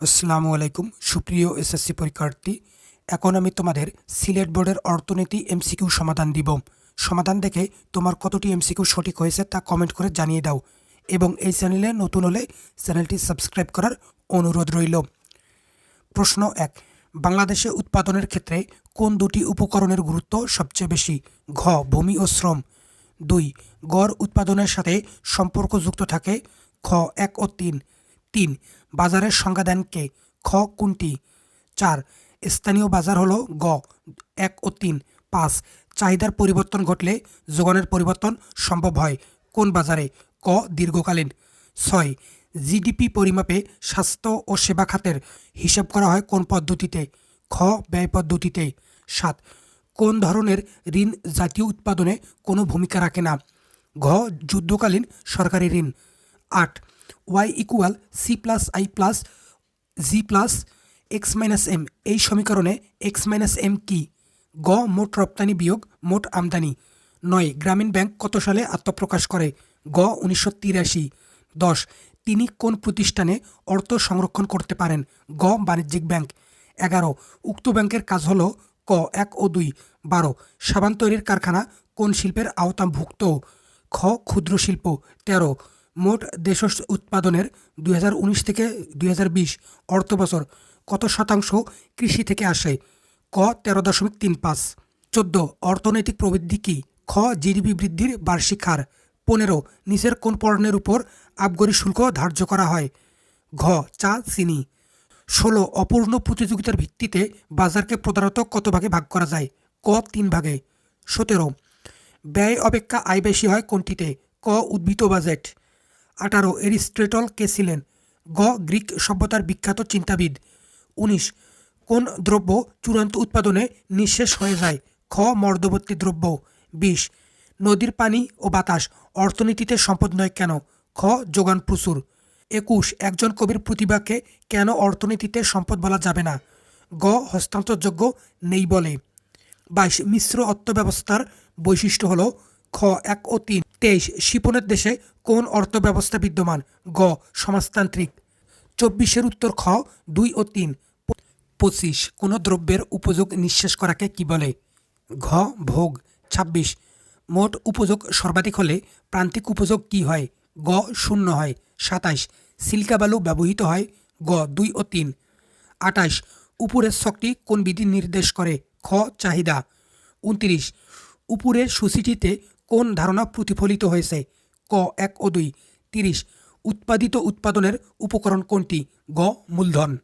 আসসালামু আলাইকুম, সুপ্রিয় এসএসসি পরীক্ষার্থী। এখন আমি তোমাদের সিলেট বোর্ডের অর্থনীতি এমসিকিউ সমাধান দিব। সমাধান দেখে তোমার কতটি এমসিকিউ সঠিক হয়েছে তা কমেন্ট করে জানিয়ে দাও এবং এই চ্যানেলে নতুন হলে চ্যানেলটি সাবস্ক্রাইব করার অনুরোধ রইল। প্রশ্ন এক, বাংলাদেশে উৎপাদনের ক্ষেত্রে কোন দুটি উপকরণের গুরুত্ব সবচেয়ে বেশি? ঘ, ভূমি ও শ্রম। দুই, গড় উৎপাদনের সাথে সম্পর্কযুক্ত থাকে। খ, এক ও তিন। তিন বাজারের সংজ্ঞা দেন কে? খ কোনটি? চার, স্থানীয় বাজার হলো গ, এক ও তিন। পাঁচ, চাহিদার পরিবর্তন ঘটলে যোগানের পরিবর্তন সম্ভব হয়। কোন বাজারে? ক, দীর্ঘকালীন। ছয়, জিডিপি পরিমাপে স্বাস্থ্য ও সেবা খাতের হিসাব করা হয় কোন পদ্ধতিতে? খ, ব্যয় পদ্ধতিতে। সাত, কোন ধরনের ঋণ জাতীয় উৎপাদনে কোনো ভূমিকা রাখে না? ঘ, যুদ্ধকালীন সরকারি ঋণ। আট Y equal C plus I plus G plus X minus M এই সমীকরণে এক্স মাইনাস এম কি? গ, মোট রপ্তানি বিয়োগ, মোট আমদানি। নয়, গ্রামীণ ব্যাংক কত সালে আত্মপ্রকাশ করে? গ, উনিশশো তিরাশি। দশ, তিনি কোন প্রতিষ্ঠানে অর্থ সংরক্ষণ করতে পারেন? গ, বাণিজ্যিক ব্যাংক। এগারো, উক্ত ব্যাংকের কাজ হলো ক, এক ও দুই। বারো, সাবান তৈরির কারখানা কোন শিল্পের আওতাভুক্ত? খ, ক্ষুদ্র শিল্প। তেরো মোট দেশ উৎপাদনের দুই হাজার উনিশ থেকে দুই অর্থ বছর কত শতাংশ কৃষি থেকে আসে? ক, তেরো দশমিক তিন পাঁচ। চোদ্দ, অর্থনৈতিক প্রবৃদ্ধি কী? খ, জিডিপি বৃদ্ধির বার্ষিক হার। পনেরো, নিচের কোন পণ্যের উপর আবগারি শুল্ক ধার্য করা হয়? ঘ, চা, চিনি। ষোলো, অপূর্ণ প্রতিযোগিতার ভিত্তিতে বাজারকে প্রধানত কত ভাগে ভাগ করা যায়? ক, তিন ভাগে। সতেরো, ব্যয় অপেক্ষা আয় বেশি হয় কোনটিতে? ক, উদ্ভিদ বাজেট। আঠারো এরিস্ট্রেটল কে ছিলেন? গ. গ্রিক সভ্যতার বিখ্যাত চিন্তাবিদ। উনিশ. কোন দ্রব্য চূড়ান্ত উৎপাদনে নিঃশেষ হয়ে যায়? খ. মর্দবর্তী দ্রব্য। বিশ. নদীর পানি ও বাতাস অর্থনীতিতে সম্পদ নয় কেন? খ. যোগান প্রচুর। একুশ. একজন কবির প্রতিভাকে কেন অর্থনীতিতে সম্পদ বলা যাবে না? গ. হস্তান্তরযোগ্য নেই বলে। বাইশ. মিশ্র অর্থব্যবস্থার বৈশিষ্ট্য হল খ, এক ও তিন। তেইশ, শিপনের দেশে কোন অর্থব্যবস্থা বিদ্যমান? গ, সমাজতান্ত্রিক। চব্বিশের উত্তর খ, দুই ও তিন। পঁচিশ, কোনো দ্রব্যের উপযোগ নিঃশেষ করাকে কি বলে? ঘ, ভোগ। ছাব্বিশ, মোট উপযোগ সর্বাধিক হলে প্রান্তিক উপযোগ কি হয়? গ, শূন্য হয়। সাতাইশ, সিল্কা বালু ব্যবহৃত হয়? গ, দুই ও তিন। আটাইশ উপরের ছকটি কোন বিধি নির্দেশ করে? খ, চাহিদা। উনত্রিশ, উপরের সূচিটিতে কোন ধারণা প্রতিফলিত হয়েছে? ক, এক ও দুই। তিরিশ। উৎপাদিত উৎপাদনের উপকরণ কোনটি? গ, মূলধন।